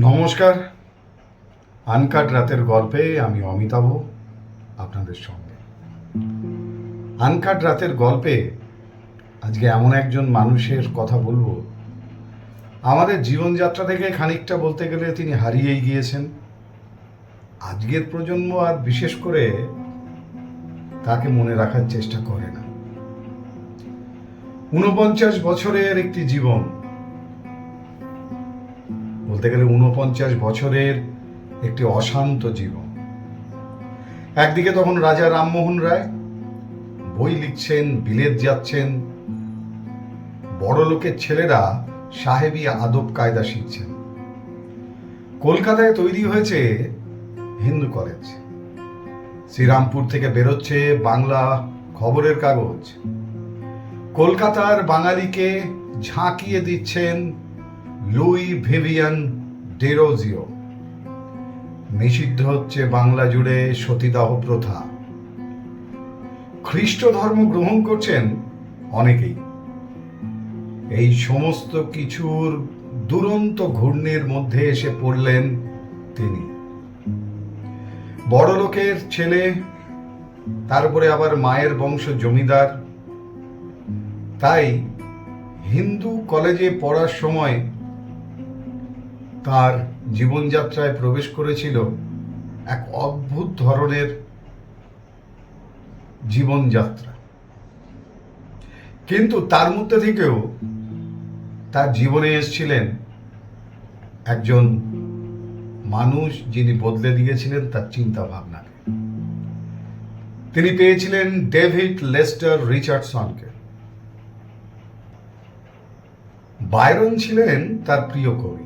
নমস্কার। আনকাট রাতের গল্পে আমি অমিতাভ, আপনাদের সঙ্গে। আনকাট রাতের গল্পে আজকে এমন একজন মানুষের কথা বলব। আমাদের জীবনযাত্রা থেকে খানিকটা বলতে গেলে তিনি হারিয়েই গিয়েছেন। আজকের প্রজন্ম আর বিশেষ করে তাকে মনে রাখার চেষ্টা করে না। ঊনপঞ্চাশ বছরের একটি জীবন বলতে গেলে ঊনপঞ্চাশ বছরের একটি অশান্ত জীবন। একদিকে তখন রাজা রামমোহন রায় বই লিখছেন, বিলেত যাচ্ছেন বড় লোকের ছেলেরা সাহেবী আদব কায়দা শিখছেন। কলকাতায় তৈরি হয়েছে হিন্দু কলেজ। শ্রীরামপুর থেকে বেরোচ্ছে বাংলা খবরের কাগজ। কলকাতার বাঙালিকে ঝাঁকিয়ে দিচ্ছেন লুই ভিভিয়ান ডেরোজিও। নিষিদ্ধ হচ্ছে বাংলা জুড়ে সতীদাহ প্রথা। খ্রিস্ট ধর্ম গ্রহণ করছেন অনেকেই। এই সমস্ত কিছুর দুরন্ত ঘূর্ণির মধ্যে এসে পড়লেন তিনি। বড় লোকের ছেলে তারপরে আবার মায়ের বংশ জমিদার। তাই হিন্দু কলেজে পড়ার সময় তার জীবনযাত্রায় প্রবেশ করেছিল এক অদ্ভুত ধরনের জীবনযাত্রা। কিন্তু তার মধ্যে থেকেও তার জীবনে এসেছিলেন একজন মানুষ যিনি বদলে দিয়েছিলেন তার চিন্তা ভাবনাকে তিনি পেয়েছিলেন ডেভিড লেস্টার রিচার্ডসনকে। বায়রন ছিলেন তার প্রিয় কবি।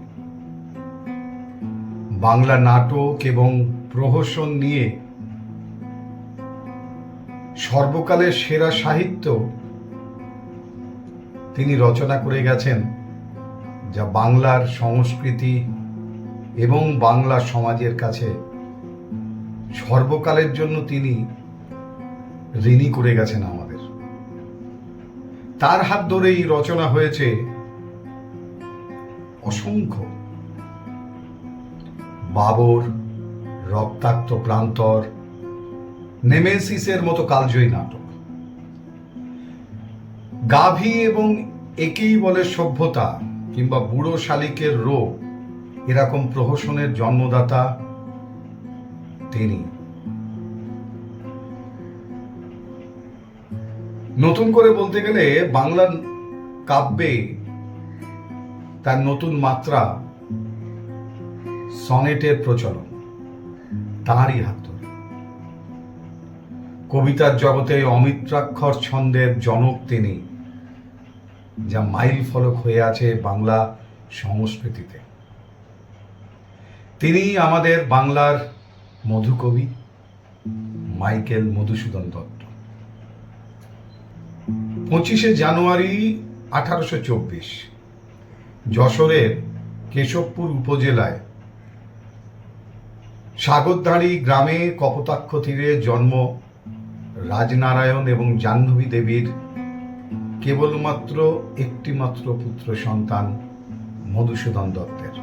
বাংলা নাটক এবং প্রহসন নিয়ে সর্বকালের সেরা সাহিত্য তিনি রচনা করে গেছেন, যা বাংলার সংস্কৃতি এবং বাংলা সমাজের কাছে সর্বকালের জন্য তিনি ঋণী করে গেছেন আমাদের। তার হাত ধরেই রচনা হয়েছে অসংখ্য বাবর, রক্তাক্ত প্রান্তর নেমেসিসের মতো কালজয়ী নাটক। গাভী এবং একেই বলে সভ্যতা কিংবা বুড়ো শালিকের রোগ, এরকম প্রহসনের জন্মদাতা তিনি। নতুন করে বলতে গেলে বাংলার কাব্যে তার নতুন মাত্রা সনেটের প্রচলন, তাঁরই হাত ধরে। কবিতার জগতে অমিত্রাক্ষর ছন্দের জনক তিনি, যা মাইল ফলক হয়ে আছে বাংলা সংস্কৃতিতে। তিনি আমাদের বাংলার মধুকবি, মাইকেল মধুসূদন দত্ত। পঁচিশে জানুয়ারি আঠারোশো চব্বিশ, যশোরের কেশবপুর উপজেলায় সাগরদাঁড়ি গ্রামে কপোতাক্ষ তীরে জন্ম রাজনারায়ণ এবং জাহ্নবী দেবীর কেবলমাত্র একটিমাত্র পুত্র সন্তান মধুসূদন দত্তের।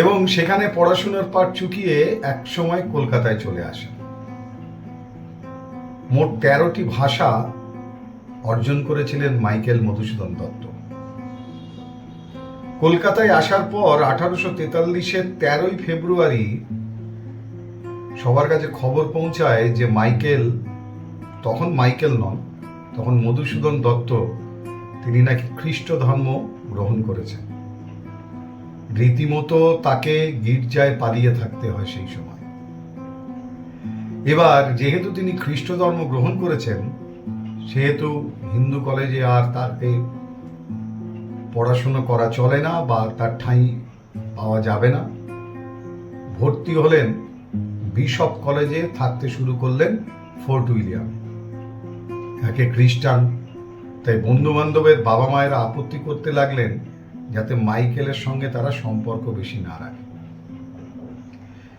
এবং সেখানে পড়াশোনার পাঠ চুকিয়ে এক সময় কলকাতায় চলে আসেন। মোট তেরোটি ভাষা অর্জন করেছিলেন মাইকেল মধুসূদন দত্ত। কলকাতায় আসার পর আঠারোশো তেতাল্লিশের তেরোই ফেব্রুয়ারি সবার কাছে খবর পৌঁছায় যে মাইকেল, তখন মাইকেল নন, তখন মধুসূদন দত্ত, তিনি নাকি খ্রিস্ট ধর্ম গ্রহণ করেছেন। রীতিমতো তাকে গির্জায় পালিয়ে থাকতে হয় সেই সময়। এবার যেহেতু তিনি খ্রিস্ট ধর্ম গ্রহণ করেছেন, সেহেতু হিন্দু কলেজে আর তাকে পড়াশুনো করা চলে না বা তার ঠাঁই পাওয়া যাবে না। ভর্তি হলেন বিশপ কলেজে থাকতে শুরু করলেন ফোর্ট উইলিয়াম। একে খ্রিস্টান, তাই বন্ধু বান্ধবের বাবা মায়েরা আপত্তি করতে লাগলেন যাতে মাইকেলের সঙ্গে তারা সম্পর্ক বেশি না রাখে।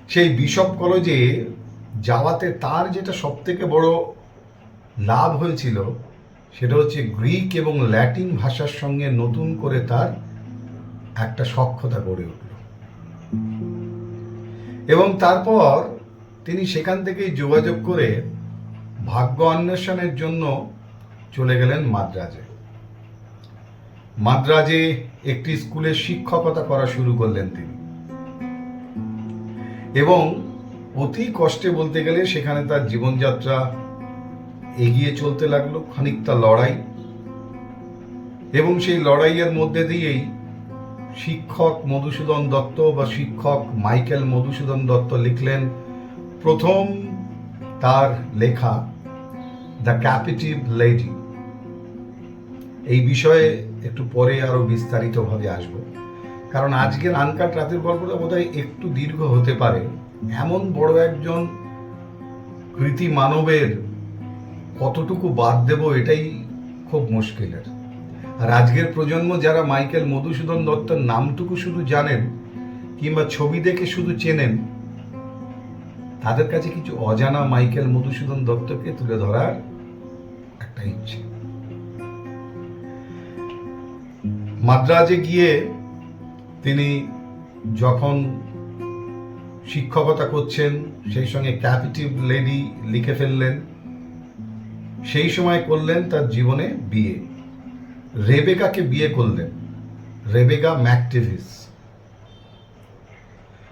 সেই বিশপ কলেজে যাওয়াতে তার যেটা সব থেকে বড় লাভ হয়েছিল সেটা হচ্ছে গ্রিক এবং ল্যাটিন ভাষার সঙ্গে নতুন করে তার একটা সক্ষতা গড়ে উঠল। এবং তারপর তিনি সেখান থেকেই যোগাযোগ করে ভাগ্য অন্বেষণের জন্য চলে গেলেন মাদ্রাজে। মাদ্রাজে একটি স্কুলে শিক্ষকতা করা শুরু করলেন তিনি। এবং অতি কষ্টে বলতে গেলে সেখানে তার জীবনযাত্রা এগিয়ে চলতে লাগল খানিকটা লড়াই। এবং সেই লড়াইয়ের মধ্যে দিয়েই শিক্ষক মধুসূদন দত্ত বা শিক্ষক মাইকেল মধুসূদন দত্ত লিখলেন, প্রথম তার লেখা, দ্য ক্যাপিটিভ লেডি এই বিষয়ে একটু পরে আরও বিস্তারিতভাবে আসব। কারণ আজকের আনকাট রাতের গল্পটা বোধহয় একটু দীর্ঘ হতে পারে। এমন বড় একজন কৃতি মানবের কতটুকু বাদ দেব এটাই খুব মুশকিলের। আর আজকের প্রজন্ম যারা মাইকেল মধুসূদন দত্তের নামটুকু শুধু জানেন, কিংবা ছবি দেখে শুধু চেনেন, তাদের কাছে কিছু অজানা মাইকেল মধুসূদন দত্তকে তুলে ধরার একটা ইচ্ছে। মাদ্রাজে গিয়ে তিনি যখন শিক্ষকতা করছেন, সেই সঙ্গে ক্যাপিটিভ লেডি লিখে ফেললেন। সেই সময় করলেন তার জীবনে বিয়ে। রেবেকাকে বিয়ে করলেন। Rebecca McTavish.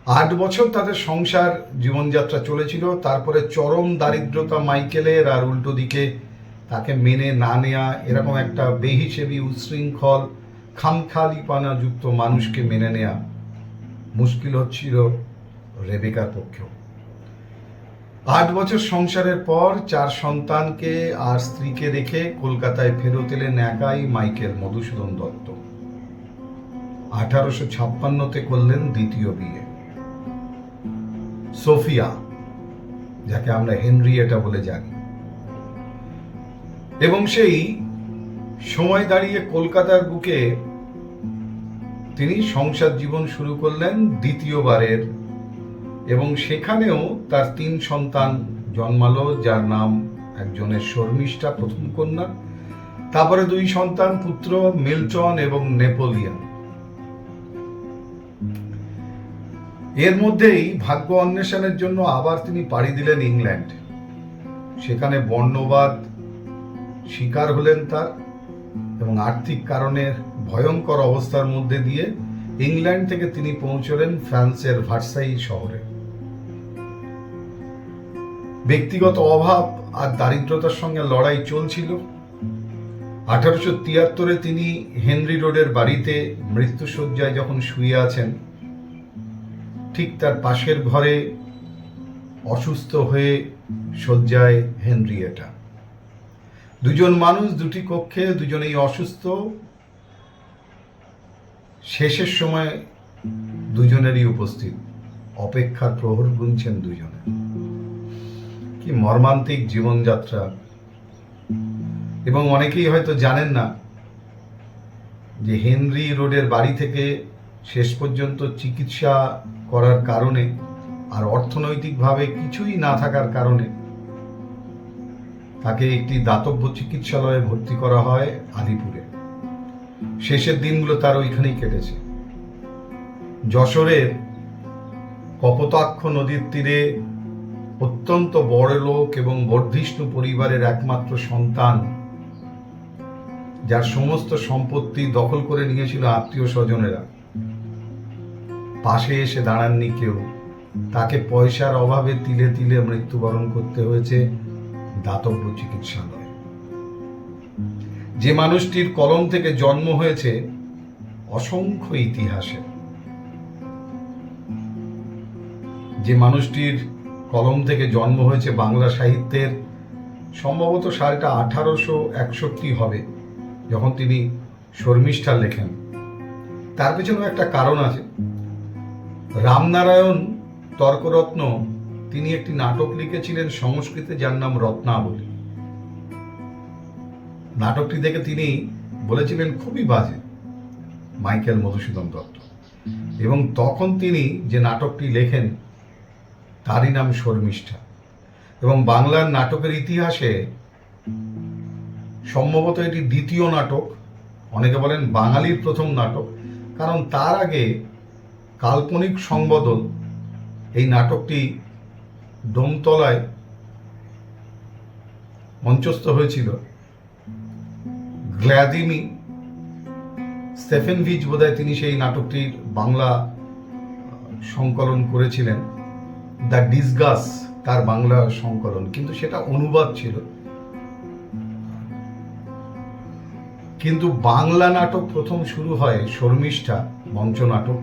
আট বছর তাদের সংসার জীবনযাত্রা চলেছিল। তারপরে চরম দারিদ্রতা মাইকেলের আর উল্টো দিকে তাকে মেনে না নেয়া, এরকম একটা বেহিসেবি উচ্ছৃঙ্খল খামখালিপানা যুক্ত মানুষকে মেনে নেয়া মুশকিল হচ্ছিল রেবেকার পক্ষেও। আট বছর সংসারের পর চার সন্তানকে আর স্ত্রীকে রেখে কলকাতায় ফেরত এলেন একাই মাইকেল মধুসূদন দত্ত। আঠারোশো ছাপ্পান্নতে করলেন দ্বিতীয় বিয়ে। সোফিয়া, যাকে আমরা হেনরিয়েটা বলে জানি। এবং সেই সময় দাঁড়িয়ে কলকাতার বুকে তিনি সংসার জীবন শুরু করলেন দ্বিতীয়বারের সেখানেও তার তিন সন্তান জন্মালো, যার নাম একজনের শর্মিষ্ঠা প্রথম কন্যা। তারপরে দুই সন্তান, পুত্র মিল্টন এবং নেপোলিয়ন। এর মধ্যেই ভাগ্য অন্বেষণের জন্য আবার তিনি পাড়ি দিলেন ইংল্যান্ড। সেখানে বর্ণবাদ শিকার হলেন তার এবং আর্থিক কারণে ভয়ঙ্কর অবস্থার মধ্যে দিয়ে ইংল্যান্ড থেকে তিনি পৌঁছলেন ফ্রান্সের ভার্সাই শহরে। ব্যক্তিগত অভাব আর দারিদ্রতার সঙ্গে লড়াই চলছিল। আঠারোশো তিয়াত্তরে তিনি হেনরি রোডের বাড়িতে মৃত্যুসজ্জায় যখন শুয়ে আছেন, ঠিক তার পাশের ঘরে অসুস্থ হয়ে শয্যায় হেনরিয়েটা দুজন মানুষ, দুটি কক্ষে, দুজনেই অসুস্থ। শেষের সময় দুজনেরই উপস্থিত। অপেক্ষার প্রহর গুনছেন দুজনে। কি মর্মান্তিক জীবনযাত্রা? এবং অনেকেই হয়তো জানেন না যে হেনরি রোডের বাড়ি থেকে শেষ পর্যন্ত চিকিৎসা করার কারণে আর অর্থনৈতিকভাবে কিছুই না থাকার কারণে তাকে একটি দাতব্য চিকিৎসালয়ে ভর্তি করা হয় আলিপুরে। শেষের দিনগুলো তার ওইখানেই কেটেছে। যশোরের কপোতাক্ষ নদীর তীরে অত্যন্ত বড় লোক এবং বর্ধিষ্ণু পরিবারের একমাত্র সন্তান, যার সমস্ত সম্পত্তি দখল করে নিয়েছিল আত্মীয় স্বজনেরা। পাশে এসে দাঁড়াননি কেউ। তাকে পয়সার অভাবে তিলে তিলে মৃত্যুবরণ করতে হয়েছে দাতব্য চিকিৎসালয়ে। যে মানুষটির কলম থেকে জন্ম হয়েছে অসংখ্য ইতিহাসে। যে মানুষটির কলম থেকে জন্ম হয়েছে বাংলা সাহিত্যের সম্ভবত সালটা আঠারোশো একষট্টি হবে, যখন তিনি শর্মিষ্ঠা লেখেন। তার পেছনেও একটা কারণ আছে। রামনারায়ণ তর্করত্ন, তিনি একটি নাটক লিখেছিলেন সংস্কৃতে যার নাম রত্নাবলী। নাটকটি দেখে তিনি বলেছিলেন, খুবই বাজে, মাইকেল মধুসূদন দত্ত। এবং তখন তিনি যে নাটকটি লেখেন তারই নাম শর্মিষ্ঠা। এবং বাংলার নাটকের ইতিহাসে সম্ভবত এটি দ্বিতীয় নাটক, অনেকে বলেন বাঙালির প্রথম নাটক, কারণ তার আগে কাল্পনিক সংবদল এই নাটকটি ডোমতলায় মঞ্চস্থ হয়েছিল। গ্ল্যাদিমি স্টেফেন ভিজ বোধহয় তিনি সেই নাটকটির বাংলা সংকলন করেছিলেন। দ্য ডিসগাস, তার বাংলা সংকলন। কিন্তু সেটা অনুবাদ ছিল। কিন্তু বাংলা নাটক প্রথম শুরু হয় শর্মিষ্ঠা, মঞ্চ নাটক।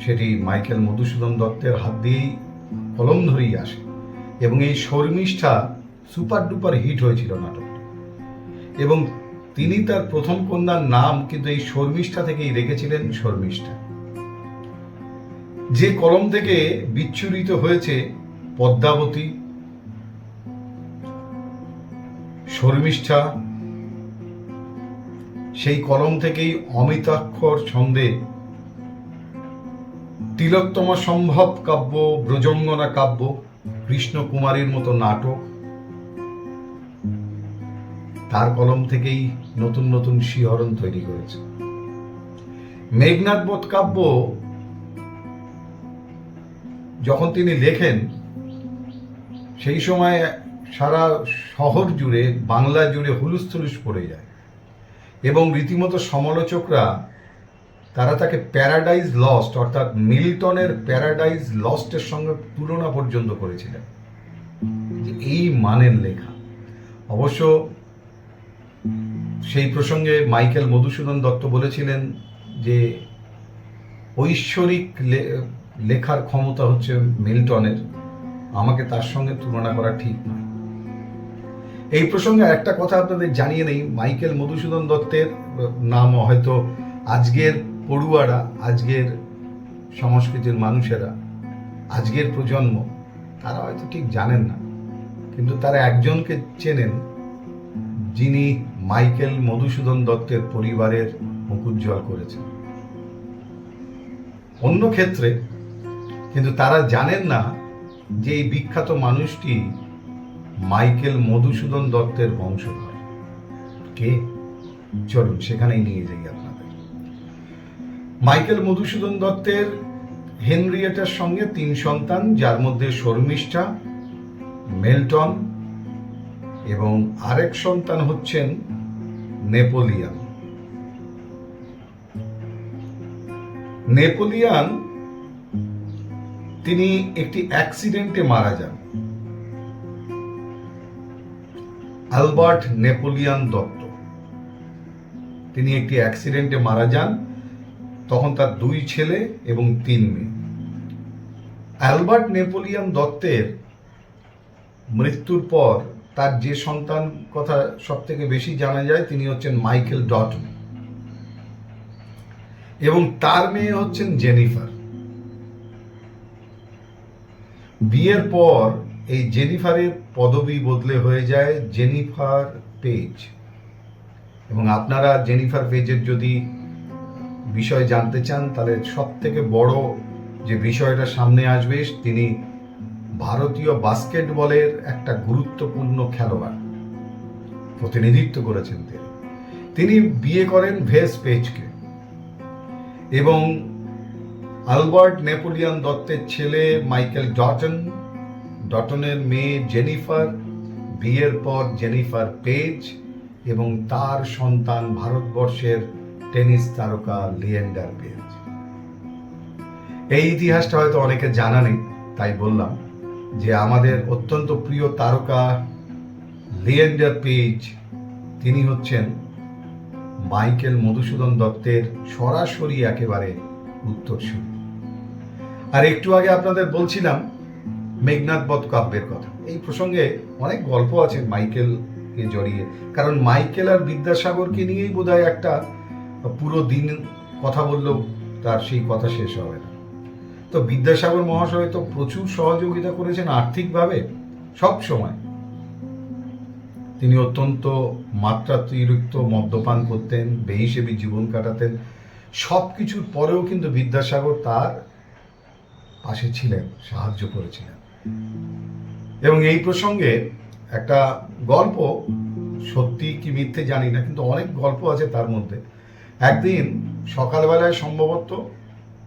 সেটি মাইকেল মধুসূদন দত্তের হাত দিয়েই কলম ধরেই আসে। এবং এই শর্মিষ্ঠা সুপার ডুপার হিট হয়েছিল নাটক এবং তিনি তার প্রথম কন্যার নাম কিন্তু এই শর্মিষ্ঠা থেকেই রেখেছিলেন শর্মিষ্ঠা। যে কলম থেকে বিচ্ছুরিত হয়েছে পদ্মাবতী, শর্মিষ্ঠা, সেই কলম থেকেই অমিতাক্ষর ছন্দে তিলোত্তমা সম্ভব কাব্য, ব্রজঙ্গনা কাব্য কৃষ্ণ কুমারীর মতো নাটক। তার কলম থেকেই নতুন নতুন শিহরণ তৈরি করেছে। মেঘনাথ বোধ কাব্য যখন তিনি লেখেন, সেই সময় সারা শহর জুড়ে, বাংলা জুড়ে হুলুস থুলুস পড়ে যায়। এবং রীতিমতো সমালোচকরা, তারা তাকে প্যারাডাইজ লস্ট অর্থাৎ মিল্টনের প্যারাডাইজ লস্টের সঙ্গে তুলনা পর্যন্ত করেছিলেন। এই মানের লেখা। অবশ্য সেই প্রসঙ্গে মাইকেল মধুসূদন দত্ত বলেছিলেন যে, ঐশ্বরিক লেখার ক্ষমতা হচ্ছে মিল্টনের। আমাকে তার সঙ্গে তুলনা করা ঠিক নয়। এই প্রসঙ্গে একটা কথা আপনাদের জানিয়ে নেই মাইকেল মধুসূদন দত্তের নাম হয়তো আজকের পড়ুয়ারা, আজকের সংস্কৃতির মানুষেরা, আজকের প্রজন্ম, তারা হয়তো ঠিক জানেন না। কিন্তু তারা একজনকে চেনেন যিনি মাইকেল মধুসূদন দত্তের পরিবারের মুখ উজ্জ্বল করেছেন। অন্য ক্ষেত্রে কিন্তু তারা জানেন না যে এই বিখ্যাত মানুষটি মাইকেল মধুসূদন দত্তের বংশধর। কে? চলুন, সেখানেই নিয়ে যাই আপনাদের। মাইকেল মধুসূদন দত্তের হেনরিয়েটার সঙ্গে তিন সন্তান, যার মধ্যে শর্মিষ্ঠা, মেলটন এবং আরেক সন্তান হচ্ছেন নেপোলিয়ান। নেপোলিয়ান তিনি একটি অ্যাক্সিডেন্টে মারা যান। Albert Napoleon Dutta. তিনি একটি অ্যাক্সিডেন্টে মারা যান, তখন তার দুই ছেলে এবং তিন মেয়ে। অ্যালবার্ট নেপোলিয়ান দত্তের মৃত্যুর পর তার যে সন্তান কথা সব থেকে বেশি জানা যায়, তিনি হচ্ছেন মাইকেল ডটন। এবং তার মেয়ে হচ্ছেন জেনিফার। বিয়ের পর এই জেনিফারের পদবি বদলে হয়ে যায় জেনিফার পেজ। এবং আপনারা জেনিফার পেজের যদি বিষয় জানতে চান, তাহলে সব থেকে বড় যে বিষয়টা সামনে আসবে, তিনি ভারতীয় বাস্কেটবলের একটা গুরুত্বপূর্ণ খেলোয়াড়। প্রতিনিধিত্ব করেছেন তিনি। তিনি বিয়ে করেন ভেস পেজকে। এবং আলবার্ট নেপোলিয়ান দত্তের ছেলে মাইকেল ডটন। ডটনের মেয়ে জেনিফার, বিয়ের পর জেনিফার পেজ এবং তার সন্তান ভারতবর্ষের টেনিস তারকা লিয়েন্ডার পেজ। এই ইতিহাসটা হয়তো অনেকে জানা নেই, তাই বললাম যে আমাদের অত্যন্ত প্রিয় তারকা লিয়েন্ডার পেজ, তিনি হচ্ছেন মাইকেল মধুসূদন দত্তের সরাসরি একেবারে উত্তরসূরি। আর একটু আগে আপনাদের বলছিলাম মেঘনাথ বধ কাব্যের কথা। এই প্রসঙ্গে অনেক গল্প আছে মাইকেলকে জড়িয়ে। কারণ মাইকেল আর বিদ্যাসাগরকে নিয়েই বোধহয় একটা পুরো দিন কথা বললেও তার সেই কথা শেষ হবে না। তো বিদ্যাসাগর মহাশয় তো প্রচুর সহযোগিতা করেছেন আর্থিকভাবে, সব সময়। তিনি অত্যন্ত মাত্রাতিরিক্ত মদ্যপান করতেন, বেহিসেবি জীবন কাটাতেন। সব কিছুর পরেও কিন্তু বিদ্যাসাগর তার পাশে ছিলেন, সাহায্য করেছিলেন। এবং এই প্রসঙ্গে একটা গল্প, সত্যি কি মিথ্যে জানি না, কিন্তু অনেক গল্প আছে তার মধ্যে। একদিন সকালবেলায় সম্ভবত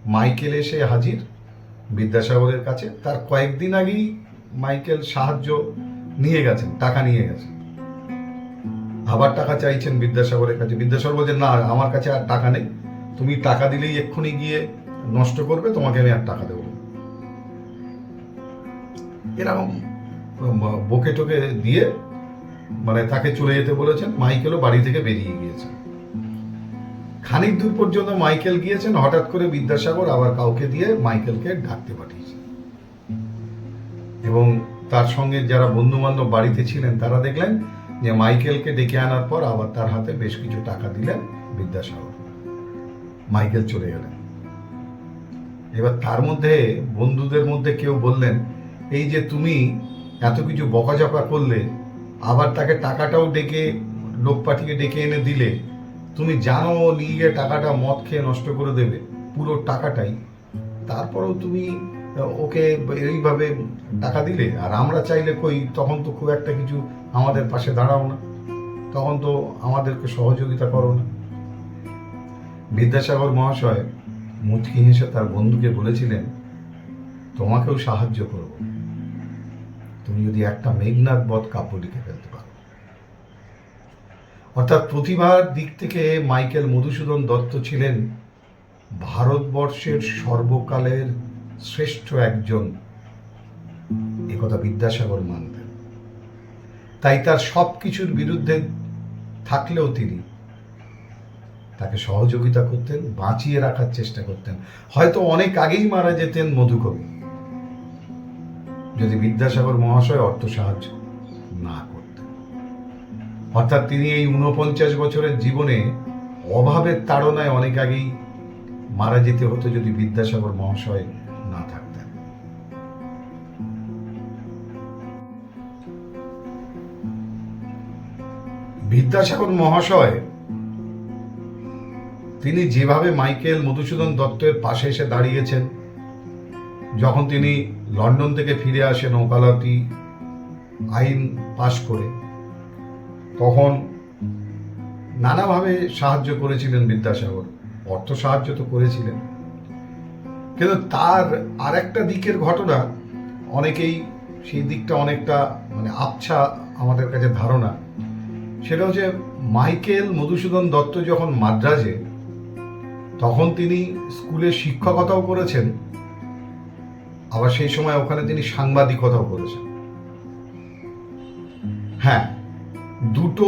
মাইকেল এসে হাজির বিদ্যাসাগরের কাছে। তার কয়েকদিন আগেই মাইকেল সাহায্য নিয়ে গেছেন, টাকা নিয়ে গেছেন। আবার টাকা চাইছেন বিদ্যাসাগরের কাছে। বিদ্যাসাগর বলছেন, না, আমার কাছে আর টাকা নেই। তুমি টাকা দিলেই এক্ষুনি গিয়ে নষ্ট করবে, তোমাকে আমি আর টাকা দেবো। এরকম বকে টোকে দিয়ে মানে তাকে চলে যেতে বলেছেন, মাইকেলও বাড়ি থেকে বেরিয়ে গিয়েছেন। খানিক দূর পর্যন্ত মাইকেল গিয়েছেন, হঠাৎ করে বিদ্যাসাগর আবার কাউকে দিয়ে মাইকেলকে ডাকতে পাঠিয়েছেন। এবং তার সঙ্গে যারা বন্ধু বান্ধব বাড়িতে ছিলেন, তারা দেখলেন যে মাইকেলকে ডেকে আনার পর আবার তার হাতে বেশ কিছু টাকা দিলেন বিদ্যাসাগর। মাইকেল চলে গেলেন। এবার তার মধ্যে বন্ধুদের মধ্যে কেউ বললেন এই যে তুমি এত কিছু বকাঝকা করলে, আবার তাকে টাকাটাও ডেকে লোক পাঠিয়ে ডেকে এনে দিলে, তুমি জানো নিয়ে টাকাটা মদ খেয়ে নষ্ট করে দেবে, পুরো টাকাটাই। তারপরেও তুমি ওকে এইভাবে টাকা দিলে, আর আমরা চাইলে কই, তখন তো খুব একটা কিছু আমাদের পাশে দাঁড়াও না, তখন তো আমাদেরকে সহযোগিতা করো না। বিদ্যাসাগর মহাশয় মুচকি হেসে তার বন্ধুকে বলেছিলেন, তোমাকেও সাহায্য করব। তুমি যদি একটা মেঘনাথ বধ কাব্য লিখে ফেলতে পারো। অর্থাৎ প্রতিভার দিক থেকে মাইকেল মধুসূদন দত্ত ছিলেন ভারতবর্ষের সর্বকালের শ্রেষ্ঠ একজন একথা বিদ্যাসাগর মানতেন। তাই তার সব কিছুর বিরুদ্ধে থাকলেও তিনি তাকে সহযোগিতা করতেন, বাঁচিয়ে রাখার চেষ্টা করতেন। হয়তো অনেক আগেই মারা যেতেন মধুকবি। যদি বিদ্যাসাগর মহাশয় অর্থ সাহায্য না করতেন। অর্থাৎ তিনি এই ঊনপঞ্চাশ বছরের জীবনে অভাবের তাড়নায় অনেক আগেই মারা যেতে হতো যদি বিদ্যাসাগর মহাশয় না থাকতেন। বিদ্যাসাগর মহাশয় তিনি যেভাবে মাইকেল মধুসূদন দত্তের পাশে এসে দাঁড়িয়েছেন, যখন তিনি লন্ডন থেকে ফিরে আসে ওকালতি আইন পাশ করে, তখন নানাভাবে সাহায্য করেছিলেন বিদ্যাসাগর। অর্থ সাহায্য তো করেছিলেন। কিন্তু তার আর একটা দিকের ঘটনা অনেকেই সেই দিকটা অনেকটা মানে আবছা আমাদের কাছে ধারণা। সেটা হচ্ছে মাইকেল মধুসূদন দত্ত যখন মাদ্রাজে, তখন তিনি স্কুলে শিক্ষকতাও করেছেন। আবার সেই সময় ওখানে তিনি সাংবাদিকতাও করেছেন। হ্যাঁ দুটো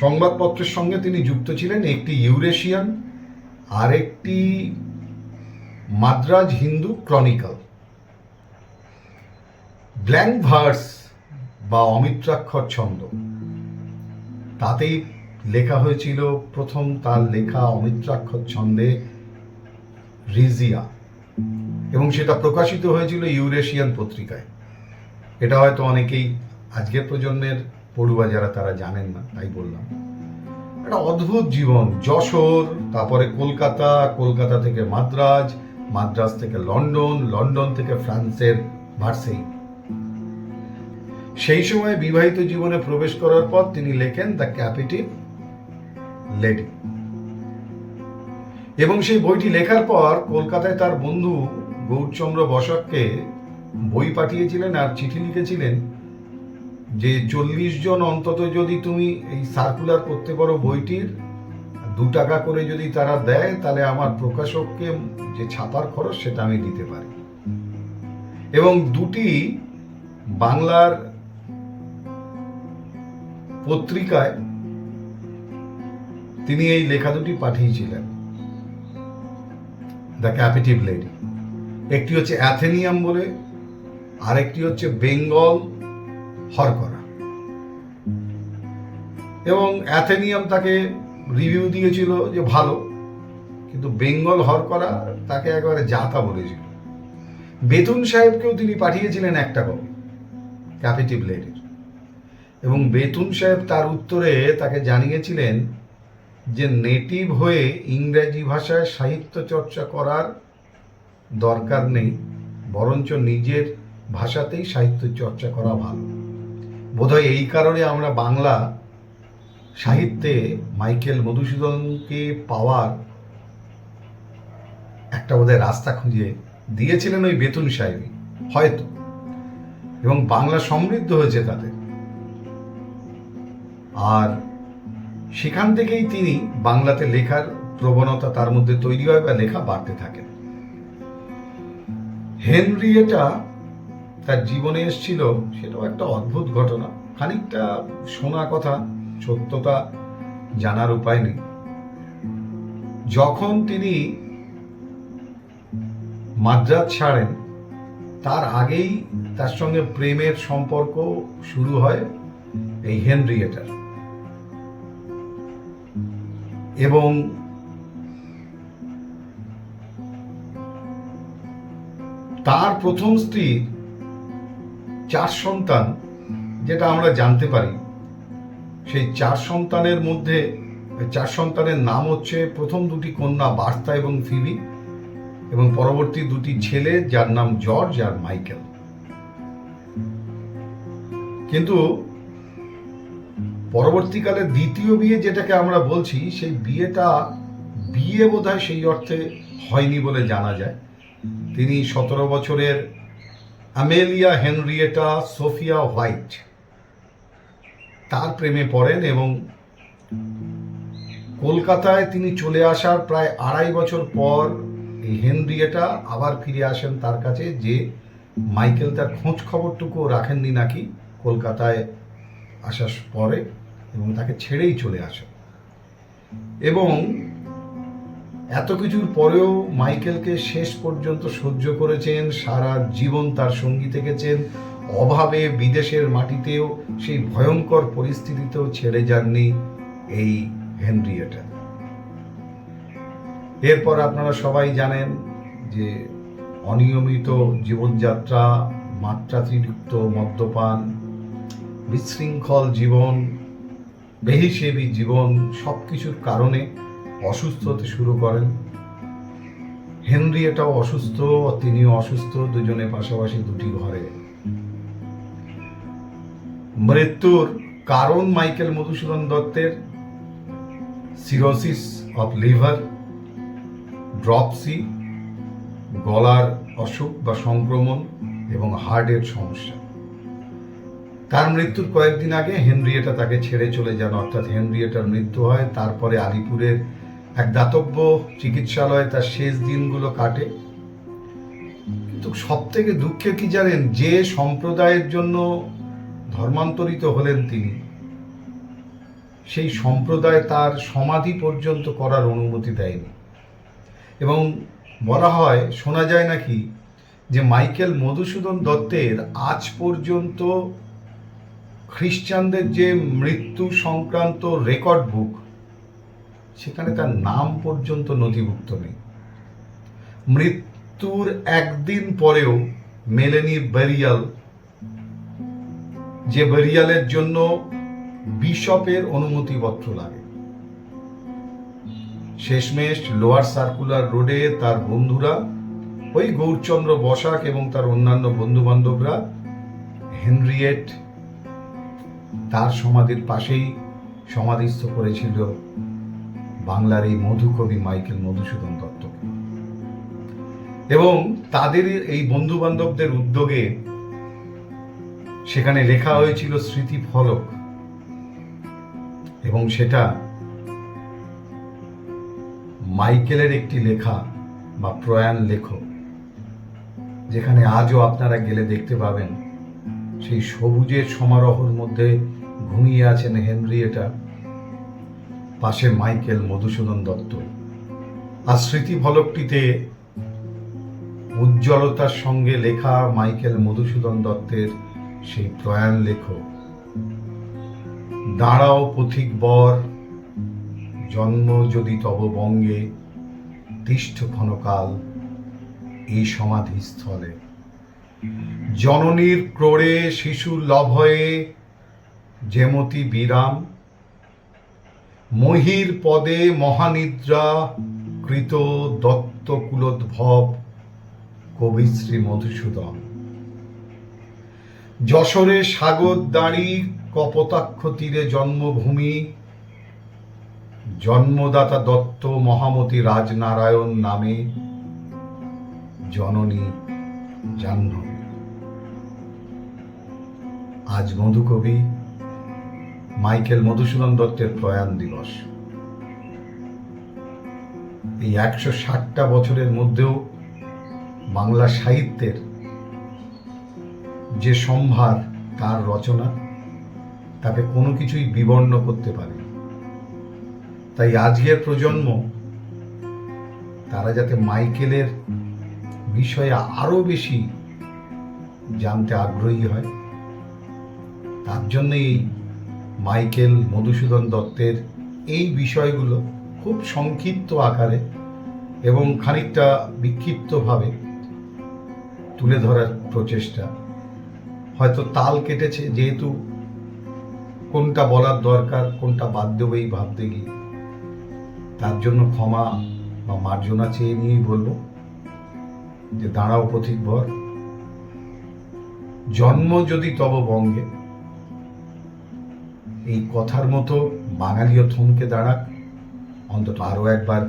সংবাদপত্রের সঙ্গে তিনি যুক্ত ছিলেন, একটি ইউরেশিয়ান আর একটি Madras Hindu Chronicle. Blank verse বা অমিত্রাক্ষর ছন্দ। তাতেই লেখা হয়েছিল, প্রথম তার লেখা অমিত্রাক্ষর ছন্দে রিজিয়া। এবং সেটা প্রকাশিত হয়েছিল ইউরেশিয়ান পত্রিকায়। এটা হয়তো অনেকেই আজকের প্রজন্মের পড়ুয়া যারা তারা জানেন না, তাই বললাম। একটা অদ্ভুত জীবন, যশোর, তারপরে কলকাতা কলকাতা থেকে মাদ্রাজ মাদ্রাজ থেকে লন্ডন লন্ডন থেকে ফ্রান্সের ভার্সেই। সেই সময় বিবাহিত জীবনে প্রবেশ করার পর তিনি লেখেন দ্য ক্যাপিটিভ লেডি। এবং সেই বইটি লেখার পর কলকাতায় তার বন্ধু গৌরচন্দ্র বসাককে বই পাঠিয়েছিলেন আর চিঠি লিখেছিলেন যে, চল্লিশ জন অন্তত যদি তুমি এই সার্কুলার করতে পারো বইটির, দু টাকা করে যদি তারা দেয়, তাহলে আমার প্রকাশককে যে ছাপার খরচ সেটা আমি দিতে পারি। এবং দুটি বাংলার পত্রিকায় তিনি এই লেখা দুটি পাঠিয়েছিলেন। দ্য ক্যাপিটিভ লেডি একটি হচ্ছে অ্যাথেনিয়াম বলে, আরেকটি হচ্ছে বেঙ্গল হরকরা। এবং অ্যাথেনিয়াম তাকে রিভিউ দিয়েছিল যে ভালো, কিন্তু বেঙ্গল হরকরা তাকে একেবারে জাতা বলেছিল। বেতুন সাহেবকেও তিনি পাঠিয়েছিলেন একটা কপি, ক্যাপিটিভ লেডির। এবং বেতুন সাহেব তার উত্তরে তাকে জানিয়েছিলেন যে নেটিভ হয়ে ইংরেজি ভাষায় সাহিত্য চর্চা করার দরকার নেই, বরঞ্চ নিজের ভাষাতেই সাহিত্য চর্চা করা ভালো। বোধহয় এই কারণে আমরা বাংলা সাহিত্যে মাইকেল মধুসূদনকে পাওয়ার একটা বোধহয় রাস্তা খুঁজে দিয়েছিলেন ওই বেতন সাহেবই, হয়তো। এবং বাংলা সমৃদ্ধ হয়েছে তাতে আর সেখান থেকেই তিনি বাংলাতে লেখার প্রবণতা তার মধ্যে তৈরি হয় বা লেখা বাড়তে থাকেন হেনরিয়েটা তার জীবনে এসেছিল, সেটাও একটা অদ্ভুত ঘটনা। খানিকটা শোনা কথা, সত্যতা জানার উপায় নেই। যখন তিনি মাদ্রাজ ছাড়েন, তার আগেই তার সঙ্গে প্রেমের সম্পর্ক শুরু হয় এই হেনরিয়েটার। এবং তার প্রথম স্ত্রী চার সন্তান, যেটা আমরা জানতে পারি। সেই চার সন্তানের মধ্যে, চার সন্তানের নাম হচ্ছে প্রথম দুটি কন্যা বার্তা এবং ফিবি এবং পরবর্তী দুটি ছেলে, যার নাম জর্জ আর মাইকেল। কিন্তু পরবর্তীকালে দ্বিতীয় বিয়ে যেটাকে আমরা বলছি, সেই বিয়েটা বিয়ে বোধহয় সেই অর্থে হয়নি বলে জানা যায়। তিনি সতেরো বছরের আমেলিয়া হেনরিয়েটা সোফিয়া হোয়াইট। তার প্রেমে পড়েন এবং কলকাতায় তিনি চলে আসার প্রায় আড়াই বছর পর এই হেনরিয়েটা আবার ফিরে আসেন তার কাছে যে মাইকেল তার খোঁজ খবরটুকু রাখেননি নাকি কলকাতায় আসার পরে এবং তাকে ছেড়েই চলে আসেন। এবং এত কিছুর পরেও মাইকেলকে শেষ পর্যন্ত সহ্য করেছেন, সারা জীবন তার সঙ্গী থেকেছেন। অভাবে বিদেশের মাটিতেও সেই ভয়ঙ্কর পরিস্থিতিতেও ছেড়ে যাননি এই হেনরিয়েটা। এরপর আপনারা সবাই জানেন যে অনিয়মিত জীবনযাত্রা, মাত্রাতিরিক্ত মদ্যপান, বিশৃঙ্খল জীবন, বেহিসেবী জীবন সব কিছুর কারণে অসুস্থ হতে শুরু করেন। হেনরিয়েটাও অসুস্থ, তিনিও অসুস্থ, দুজনে পাশাপাশি দুটি ঘরে। মৃত্যুর কারণ মাইকেল মধুসূদন দত্তের। সিরোসিস অফ লিভার, ড্রপসি, গলার অসুখ বা সংক্রমণ এবং হার্টের সমস্যা। তার মৃত্যুর কয়েকদিন আগে হেনরিয়েটা তাকে ছেড়ে চলে যান, অর্থাৎ হেনরিয়েটার মৃত্যু হয়। তারপরে আলিপুরের এক দাতব্য চিকিৎসালয়ে তার শেষ দিনগুলো কাটে। কিন্তু সব থেকে দুঃখের কি জানেন, যে সম্প্রদায়ের জন্য ধর্মান্তরিত হলেন তিনি, সেই সম্প্রদায় তার সমাধি পর্যন্ত করার অনুমতি দেয়নি। এবং বলা হয়, শোনা যায় নাকি, যে মাইকেল মধুসূদন দত্তের আজ পর্যন্ত খ্রিস্টানদের যে মৃত্যু সংক্রান্ত রেকর্ড বুক সেখানে তার নাম পর্যন্ত নথিভুক্ত নেই। মৃত্যুর একদিন পরেও মেলেনি বেরিয়াল, যে বেরিয়ালের জন্য বিশপের অনুমতিপত্র লাগে। শেষমেশ লোয়ার সার্কুলার রোডে তার বন্ধুরা, ওই গৌরচন্দ্র বসাক এবং তার অন্যান্য বন্ধু বান্ধবরা হেনরিয়েট তার সমাধির পাশেই সমাধিস্থ করেছিল বাংলার এই মধুকবি মাইকেল মধুসূদন দত্তকে এবং তাদের এই বন্ধু বান্ধবদের উদ্যোগে সেখানে লেখা হয়েছিল স্মৃতি ফলক। এবং সেটা মাইকেলের একটি লেখা বা প্রয়াণ লেখক। যেখানে আজও আপনারা গেলে দেখতে পাবেন সেই সবুজের সমারোহর মধ্যে ঘুমিয়ে আছেন হেনরিয়েটা পাশে মাইকেল মধুসূদন দত্ত। আর স্মৃতি ফলকটিতে উজ্জ্বলতার সঙ্গে লেখা মাইকেল মধুসূদন দত্তের সেই প্রয়াণ লেখক। দাঁড়াও পথিক বর, জন্ম যদি তব বঙ্গে, তিষ্ঠ ক্ষণকাল এই সমাধিস্থলে। জননীর ক্রোড়ে শিশুর লভয়ে, যেমতি বিরাম মহির পদে মহানিদ্রা কৃত দত্ত কুলোদ্ভব কবিশ্রী মধুসূদন। যশোরে সাগর দাঁড়ি কপোতাক্ষ তীরে জন্মভূমি। জন্মদাতা দত্ত মহামতি রাজনারায়ণ নামে জননী জাহ্নবী। আজ মধুকবি মাইকেল মধুসূদন দত্তের প্রয়াণ দিবস। এই একশো ষাটটা বছরের মধ্যেও বাংলা সাহিত্যের যে সম্ভার, তার রচনা, তাকে কোনো কিছুই বিবর্ণ করতে পারে তাই আজকের প্রজন্ম, তারা যাতে মাইকেলের বিষয়ে আরও বেশি জানতে আগ্রহী হয়, তার জন্যই মাইকেল মধুসূদন দত্তের এই বিষয়গুলো খুব সংক্ষিপ্ত আকারে এবং খানিকটা বিক্ষিপ্তভাবে তুলে ধরার প্রচেষ্টা। হয়তো তাল কেটেছে, যেহেতু কোনটা বলার দরকার, কোনটা বাদ দেবো এই ভাবতে গিয়ে। তার জন্য ক্ষমা বা মার্জনা চেয়ে নিয়েই বলব যে দাঁড়াও পথিক ভর জন্ম যদি তব বঙ্গে এই কথার মতো বাঙালিও থমকে দাঁড়াক। অন্তত আরও একবার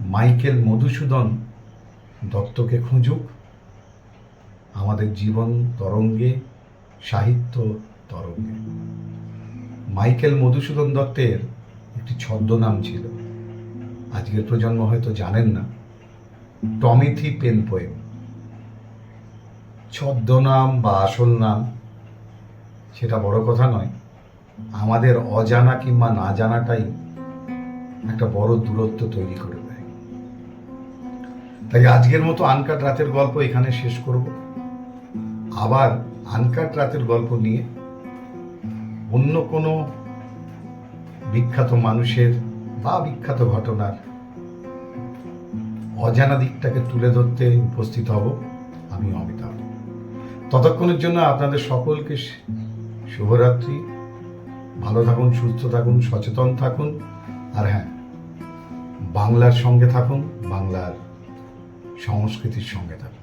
মাইকেল মধুসূদন দত্তকে খুঁজুক। আমাদের জীবন তরঙ্গে, সাহিত্য তরঙ্গে। মাইকেল মধুসূদন দত্তের একটি ছদ্মনাম ছিল। আজকের প্রজন্ম হয়তো জানেন না। Timothy Penpoem. ছদ্মনাম বা আসল নাম, সেটা বড় কথা নয়। আমাদের অজানা কিংবা না জানাটাই একটা বড় দূরত্ব তৈরি করে দেয়। তাই আজকের মতো আনকাট রাতের গল্প এখানে শেষ করব। আবার আনকাট রাতের গল্প নিয়ে অন্য কোনো বিখ্যাত মানুষের বা বিখ্যাত ঘটনার অজানা দিকটাকে তুলে ধরতে উপস্থিত হব আমি অমিতাভ। ততক্ষণের জন্য আপনাদের সকলকে শুভরাত্রি। ভালো থাকুন, সুস্থ থাকুন, সচেতন থাকুন। আর হ্যাঁ বাংলার সঙ্গে থাকুন, বাংলার সংস্কৃতির সঙ্গে থাকুন।